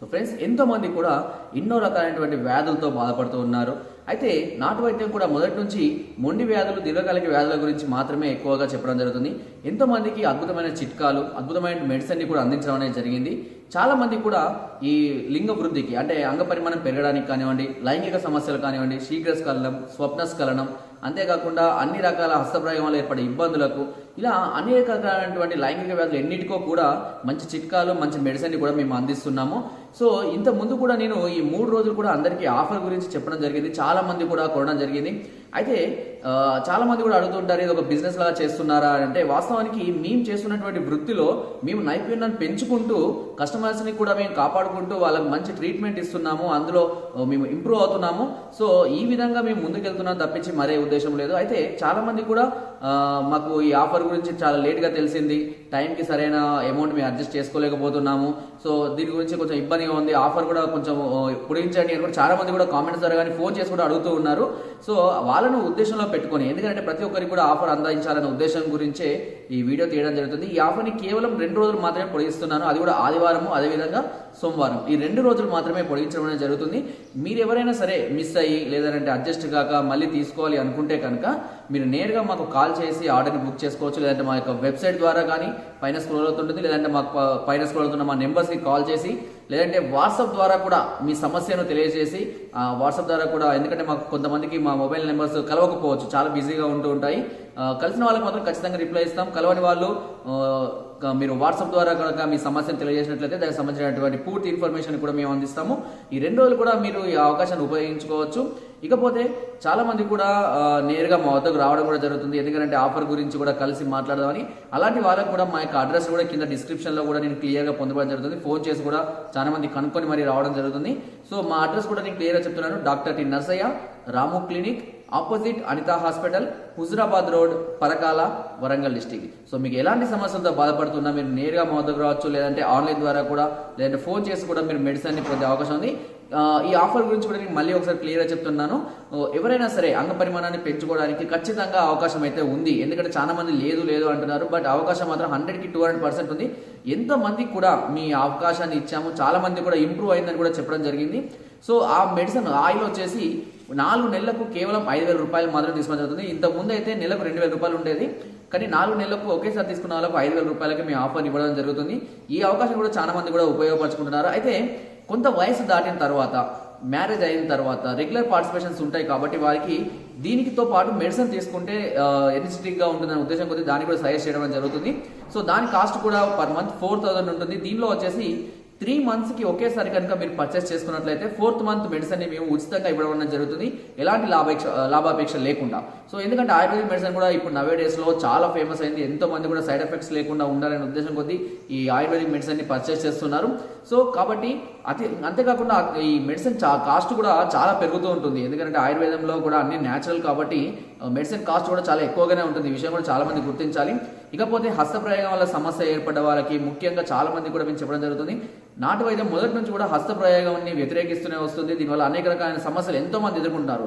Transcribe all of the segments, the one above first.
So friends ఎంతోమంది కూడా ఎన్నో రకాలైనటువంటి వ్యాధులతో బాధపడుతూ ఉన్నారు. అయితే నాటు వైద్యం కూడా మొదటి నుంచి మొండి వ్యాధులు దీర్ఘకాలిక వ్యాధుల గురించి మాత్రమే ఎక్కువగా చెప్పడం జరుగుతుంది. ఎంతో మందికి అద్భుతమైన చిట్కాలు అద్భుతమైన మెడిసిన్ని కూడా అందించడం అనేది జరిగింది. చాలా మంది కూడా ఈ లింగ వృద్ధికి అంటే అంగ పరిమాణం పెరగడానికి కానివ్వండి లైంగిక సమస్యలు కానివ్వండి శీఘ్రస్ఖలనం స్వప్నస్ఖలనం అంతేకాకుండా అన్ని రకాల హస్తప్రయోగాలు ఏర్పడే ఇబ్బందులకు ఇలా అనేక రకాలైనటువంటి లైంగిక వ్యాధులు ఎన్నిటికో కూడా మంచి చిట్కాలు మంచి మెడిసిన్ కూడా మేము అందిస్తున్నాము. సో ఇంత ముందు కూడా నేను ఈ మూడు రోజులు కూడా అందరికీ ఆఫర్ గురించి చెప్పడం జరిగింది. చాలా మంది కూడా కొనడం జరిగింది. అయితే చాలా మంది కూడా అడుగుతుంటారు ఇది ఒక బిజినెస్ లాగా చేస్తున్నారా? అంటే వాస్తవానికి మేము చేస్తున్నటువంటి వృత్తిలో మేము నైపుణ్యాన్ని పెంచుకుంటూ కస్టమర్స్ని కూడా మేము కాపాడుకుంటూ వాళ్ళకి మంచి ట్రీట్మెంట్ ఇస్తున్నాము. అందులో మేము ఇంప్రూవ్ అవుతున్నాము. సో ఈ విధంగా మేము ముందుకెళ్తున్నాం తప్పించి మరే ఉద్దేశం లేదు. అయితే చాలా మంది కూడా మాకు ఈ ఆఫర్ గురించి చాలా లేట్గా తెలిసింది. టైంకి సరైన అమౌంట్ మేము అడ్జస్ట్ చేసుకోలేకపోతున్నాము. సో దీని గురించి కొంచెం ఇబ్బందిగా ఉంది. ఆఫర్ కూడా కొంచెం ఆ, పొడిగించండి అని కూడా చాలా మంది కూడా కామెంట్స్ ద్వారా కానీ ఫోన్ చేసి కూడా అడుగుతూ ఉన్నారు. సో వాళ్ళను ఉద్దేశంలో పెట్టుకొని ఎందుకంటే ప్రతి ఒక్కరికి కూడా ఆఫర్ అందించాలనే ఉద్దేశం గురించే ఈ వీడియో తీయడం జరుగుతుంది. ఈ ఆఫర్ని కేవలం రెండు రోజులు మాత్రమే పొడిగిస్తున్నాను. అది కూడా ఆదివారము అదేవిధంగా సోమవారం. ఈ రెండు రోజులు మాత్రమే పొడిగించడం అనేది జరుగుతుంది. మీరు ఎవరైనా సరే మిస్ అయ్యి లేదంటే అడ్జస్ట్ కాక మళ్ళీ తీసుకోవాలి అనుకుంటే కనుక మీరు నేరుగా మాకు కాల్ చేసి ఆర్డర్ని బుక్ చేసుకోవచ్చు. లేదంటే మా యొక్క వెబ్సైట్ ద్వారా కానీ పైన స్క్రోల్ అవుతుంటుంది లేదంటే మాకు పైన స్క్రోల్ అవుతున్న మా నెంబర్స్కి కాల్ చేసి లేదంటే వాట్సాప్ ద్వారా కూడా మీ సమస్యను తెలియజేసి ఆ వాట్సాప్ ద్వారా కూడా ఎందుకంటే మాకు కొంతమందికి మా మొబైల్ నెంబర్స్ కలవకపోవచ్చు చాలా బిజీగా ఉంటూ ఉంటాయి. కలిసిన వాళ్ళకి మాత్రం ఖచ్చితంగా రిప్లై ఇస్తాం. కలవని వాళ్ళు మీరు వాట్సాప్ ద్వారా కనుక మీ సమస్యను తెలియజేసినట్లయితే దానికి సంబంధించినటువంటి పూర్తి ఇన్ఫర్మేషన్ కూడా మేము అందిస్తాము. ఈ రెండు రోజులు కూడా మీరు ఈ అవకాశాన్ని ఉపయోగించుకోవచ్చు. ఇకపోతే చాలా మంది కూడా నేరుగా మా వద్దకు రావడం కూడా జరుగుతుంది. ఎందుకంటే ఆఫర్ గురించి కూడా కలిసి మాట్లాడదామని. అలాంటి వాళ్ళకు కూడా మా యొక్క అడ్రస్ కూడా కింద డిస్క్రిప్షన్లో కూడా నేను క్లియర్గా పొందడం జరుగుతుంది. ఫోన్ చేసి కూడా చాలా మంది కనుక్కొని మరి రావడం జరుగుతుంది. సో మా అడ్రస్ కూడా నేను క్లియర్గా చెప్తున్నాను. Doctor T Narsaiah Ramu clinic opposite Anitha hospital Huzurabad road Parkal Warangal district. So మీకు ఎలాంటి సమస్యలతో బాధపడుతున్నా మీరు నేరుగా మా వద్దకు రావచ్చు లేదంటే ఆన్లైన్ ద్వారా కూడా లేదంటే ఫోన్ చేసి కూడా మీరు మెడిసిన్ పొందే అవకాశం ఉంది. ఈ ఆఫర్ గురించి కూడా నేను మళ్ళీ ఒకసారి క్లియర్గా చెప్తున్నాను. ఎవరైనా సరే అంగ పరిమాణాన్ని పెంచుకోవడానికి ఖచ్చితంగా అవకాశం అయితే ఉంది. ఎందుకంటే చాలా మంది లేదు లేదు అంటున్నారు. బట్ అవకాశం మాత్రం హండ్రెడ్కి టూ హండ్రెడ్ పర్సెంట్ ఉంది. ఎంతమందికి కూడా మీ అవకాశాన్ని ఇచ్చాము చాలా మంది కూడా ఇంప్రూవ్ అయిందని కూడా చెప్పడం జరిగింది. సో ఆ మెడిసిన్ ఆయిల్ వచ్చేసి నాలుగు నెలలకు కేవలం ఐదు వేల రూపాయలు మాత్రం తీసుకోవడం జరుగుతుంది. ఇంతకుముందు అయితే నెలకు రెండు వేల రూపాయలు ఉండేది. కానీ నాలుగు నెలలకు ఒకేసారి తీసుకున్న వాళ్ళకు ఐదు వేల రూపాయలకి మేము ఆఫర్ ఇవ్వడం జరుగుతుంది. ఈ అవకాశం కూడా చాలా మంది కూడా ఉపయోగపరచుకుంటున్నారు. అయితే కొంత వయసు దాటిన తర్వాత మ్యారేజ్ అయిన తర్వాత రెగ్యులర్ పార్టిసిపేషన్స్ ఉంటాయి కాబట్టి వారికి దీనికితో పాటు మెడిసిన్ తీసుకుంటే ఎనర్జెటిక్గా ఉంటుందనే ఉద్దేశం కొద్దీ దాన్ని కూడా సజెస్ట్ చేయడం జరుగుతుంది. సో దాని కాస్ట్ కూడా పర్ మంత్ ఫోర్ థౌసండ్ ఉంటుంది. దీనిలో వచ్చేసి త్రీ మంత్స్కి ఒకేసారి కనుక మీరు పర్చేస్ చేసుకున్నట్లయితే ఫోర్త్ మంత్ మెడిసిన్ మేము ఉచితంగా ఇవ్వడం జరుగుతుంది. ఎలాంటి లాభాపేక్ష లాభాపేక్ష లేకుండా. సో ఎందుకంటే ఆయుర్వేదిక్ మెడిసిన్ కూడా ఇప్పుడు నవే డేస్లో చాలా ఫేమస్ అయింది. ఎంతో మంది కూడా సైడ్ ఎఫెక్ట్స్ లేకుండా ఉండాలనే ఉద్దేశం కొద్దీ ఈ ఆయుర్వేదిక్ మెడిసిన్ని పర్చేస్ చేస్తున్నారు. సో కాబట్టి అతి అంతేకాకుండా ఈ మెడిసిన్ చా కాస్ట్ కూడా చాలా పెరుగుతూ ఉంటుంది. ఎందుకంటే ఆయుర్వేదంలో కూడా అన్ని న్యాచురల్ కాబట్టి మెడిసిన్ కాస్ట్ కూడా చాలా ఎక్కువగానే ఉంటుంది. ఈ విషయం కూడా చాలా మంది గుర్తించాలి. ఇకపోతే హస్తప్రయోగం వల్ల సమస్య ఏర్పడ్డ వాళ్ళకి ముఖ్యంగా చాలా మంది కూడా మేము చెప్పడం జరుగుతుంది. నాటు వైద్యం మొదటి నుంచి కూడా హస్తప్రయోగాన్ని వ్యతిరేకిస్తూనే వస్తుంది. దీనివల్ల అనేక రకాలైన సమస్యలు ఎంతో మంది ఎదుర్కొంటారు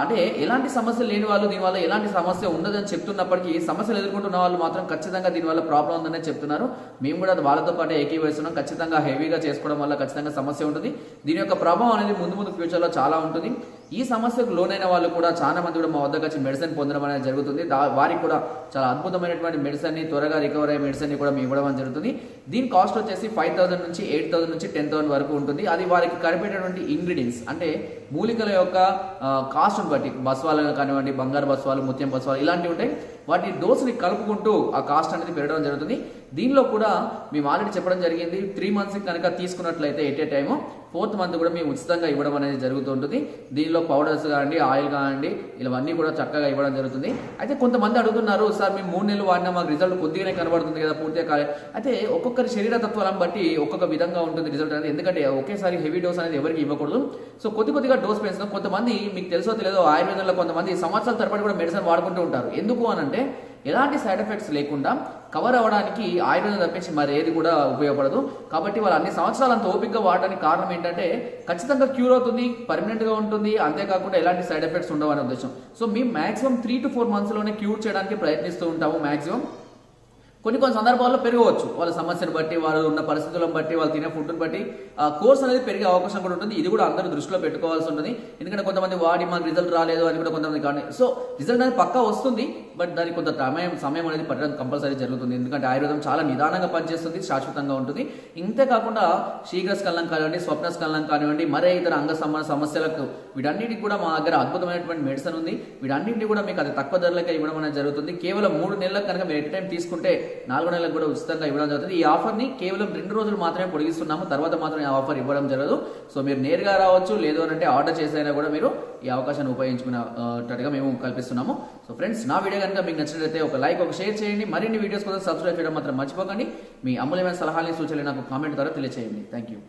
అంటే ఎలాంటి సమస్యలు లేని వాళ్ళు దీనివల్ల ఎలాంటి సమస్య ఉండదని చెప్తున్నప్పటికీ సమస్యలు ఎదుర్కొంటున్న వాళ్ళు మాత్రం ఖచ్చితంగా దీనివల్ల ప్రాబ్లం ఉందనే చెప్తున్నారు. మేము కూడా వాళ్ళతో పాటు ఏకీవేస్తున్నాం ఖచ్చితంగా హెవీగా చేసుకోవడం వల్ల ఖచ్చితంగా సమస్య ఉంటుంది. దీని యొక్క ప్రభావం అనేది ముందు ముందు ఫ్యూచర్లో చాలా ఉంటుంది. ఈ సమస్యకు లోనైన వాళ్ళు కూడా చాలా మంది కూడా మా వద్దకు వచ్చి మెడిసిన్ పొందడం అనేది జరుగుతుంది. దా- వారికి కూడా చాలా అద్భుతమైనటువంటి మెడిసిన్ని త్వరగా రికవర్ అయ్యే మెడిసిన్ని కూడా మేము ఇవ్వడం జరుగుతుంది. దీని కాస్ట్ వచ్చేసి ఫైవ్ థౌసండ్ నుంచి ఎయిట్ థౌసండ్ నుంచి టెన్ థౌసండ్ వరకు ఉంటుంది. అది వారికి కనిపెట్టేటువంటి ఇంగ్రీడియంట్స్ అంటే మూలికల యొక్క కాస్ట్ని బట్టి బస్వాలు కానివ్వండి బంగారు బస్వాలు ముత్యం బస్వాలు ఇలాంటివి ఉంటాయి. వాటి డోస్ని కలుపుకుంటూ ఆ కాస్ట్ అనేది పెరగడం జరుగుతుంది. దీనిలో కూడా మేము ఆల్రెడీ చెప్పడం జరిగింది త్రీ మంత్స్ కనుక తీసుకున్నట్లయితే at a time fourth month కూడా మేము ఉచితంగా ఇవ్వడం అనేది జరుగుతూ ఉంటుంది. దీనిలో పౌడర్స్ కానివ్వండి ఆయిల్ కానివ్వండి ఇవన్నీ కూడా చక్కగా ఇవ్వడం జరుగుతుంది. అయితే కొంతమంది అడుగుతున్నారు సార్ మేము మూడు నెలలు వాడినా మాకు రిజల్ట్ కొద్దిగానే కనబడుతుంది కదా పూర్తిగా కాలే. అయితే ఒక్కొక్కరి శరీర తత్వాలను బట్టి ఒక్కొక్క విధంగా ఉంటుంది రిజల్ట్ అనేది. ఎందుకంటే ఒకేసారి హెవీ డోస్ అనేది ఎవరికి ఇవ్వకూడదు. సో కొద్ది కొద్దిగా డోస్ పెంచుతాం కొంతమంది మీకు తెలుసో తెలియదో ఆయుర్వేదంలో కొంతమంది సంవత్సరాల తరబడి కూడా మెడిసిన్ వాడుకుంటూ ఉంటారు. ఎందుకు అని అంటే ఎలాంటి సైడ్ ఎఫెక్ట్స్ లేకుండా కవర్ అవ్వడానికి ఆయుర్వేదం తప్పించి మరి ఏది కూడా ఉపయోగపడదు. కాబట్టి వాళ్ళు అన్ని సంవత్సరాలు అంత ఓపికగా వాడడానికి కారణం ఏంటంటే ఖచ్చితంగా క్యూర్ అవుతుంది పర్మనెంట్గా ఉంటుంది. అంతేకాకుండా ఎలాంటి సైడ్ ఎఫెక్ట్స్ ఉండవు అనే ఉద్దేశం. సో మేము మాక్సిమం త్రీ టు ఫోర్ మంత్స్లోనే క్యూర్ చేయడానికి ప్రయత్నిస్తూ ఉంటాము మాక్సిమం కొన్ని కొన్ని సందర్భాల్లో పెరగవచ్చు. వాళ్ళ సమస్యను బట్టి వాళ్ళు ఉన్న పరిస్థితులను బట్టి వాళ్ళు తినే ఫుడ్ని బట్టి ఆ కోర్స్ అనేది పెరిగే అవకాశం కూడా ఉంటుంది. ఇది కూడా అందరూ దృష్టిలో పెట్టుకోవాల్సి ఉంటుంది. ఎందుకంటే కొంతమంది వాడి మాకు రిజల్ట్ రాలేదు అని కూడా కొంతమంది కానీ సో రిజల్ట్ అనేది పక్కా వస్తుంది బట్ దానికి కొంత సమయం సమయం అనేది పట్టడం కంపల్సరీ జరుగుతుంది. ఎందుకంటే ఆయుర్వేదం చాలా నిదానంగా పనిచేస్తుంది శాశ్వతంగా ఉంటుంది. ఇంతే కాకుండా శీఘ్రస్కలనం కానివ్వండి స్వప్నస్కలనం కానివ్వండి మరే ఇతర అంగ సంబంధ సమస్యలకు వీటన్నిటికి కూడా మా దగ్గర అద్భుతమైనటువంటి మెడిసిన్ ఉంది. వీటన్నింటినీ కూడా మీకు అది తక్కువ ధరలకే ఇవ్వడం అనేది జరుగుతుంది. కేవలం మూడు నెలలకు కనుక మీరు ఎట్ టైం తీసుకుంటే నాలుగు నెలలకు కూడా ఉచితంగా ఇవ్వడం జరుగుతుంది. ఈ ఆఫర్ని కేవలం రెండు రోజులు మాత్రమే పొడిగిస్తున్నాము. తర్వాత మాత్రం ఈ ఆఫర్ ఇవ్వడం జరగదు. సో మీరు నేరుగా రావచ్చు లేదు అని అంటే ఆర్డర్ చేసైనా కూడా మీరు ఈ అవకాశాన్ని ఉపయోగించుకున్నట్టుగా మేము కల్పిస్తున్నాము. సో ఫ్రెండ్స్ నా వీడియో కనుక మీకు నచ్చినట్లయితే ఒక లైక్ ఒక షేర్ చేయండి. మరిన్ని వీడియోస్ కోసం సబ్స్క్రైబ్ చేయడం మాత్రం మర్చిపోకండి. మీ అమూల్యమైన సలహాలని సూచనలు నాకు కామెంట్ ద్వారా తెలియజేయండి థ్యాంక్ యూ